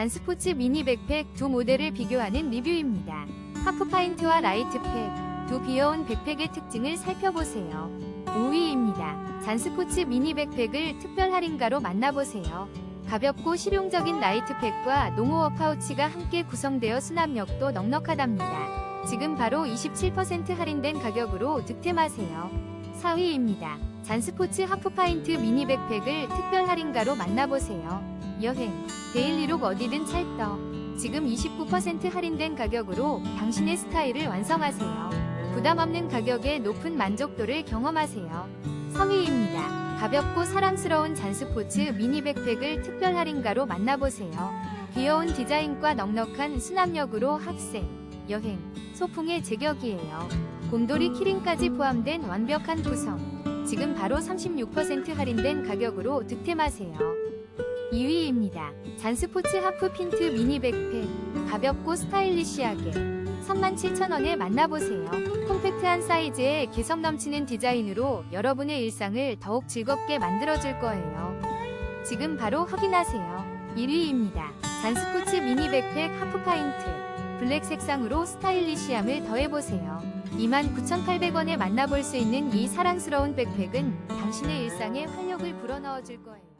잔스포츠 미니 백팩 두 모델을 비교하는 리뷰입니다. 하프파인트와 라이트팩, 두 귀여운 백팩의 특징을 살펴보세요. 5위입니다. 잔스포츠 미니 백팩을 특별 할인가로 만나보세요. 가볍고 실용적인 라이트팩과 농오어 파우치가 함께 구성되어 수납력도 넉넉하답니다. 지금 바로 27% 할인된 가격으로 득템하세요. 4위입니다. 잔스포츠 하프파인트 미니 백팩을 특별 할인가로 만나보세요. 여행, 데일리룩 어디든 찰떡. 지금 29% 할인된 가격으로 당신의 스타일을 완성하세요. 부담 없는 가격에 높은 만족도를 경험하세요. 3위입니다. 가볍고 사랑스러운 잔스포츠 미니 백팩을 특별 할인가로 만나보세요. 귀여운 디자인과 넉넉한 수납력으로 학생, 여행, 소풍의 제격이에요. 곰돌이 키링까지 포함된 완벽한 구성. 지금 바로 36% 할인된 가격으로 득템하세요. 2위입니다. 잔스포츠 하프 핀트 미니 백팩. 가볍고 스타일리시하게 37,000원에 만나보세요. 콤팩트한 사이즈에 개성 넘치는 디자인으로 여러분의 일상을 더욱 즐겁게 만들어줄 거예요. 지금 바로 확인하세요. 1위입니다. 잔스포츠 미니 백팩 하프 파인트. 블랙 색상으로 스타일리시함을 더해보세요. 29,800원에 만나볼 수 있는 이 사랑스러운 백팩은 당신의 일상에 활력을 불어넣어줄 거예요.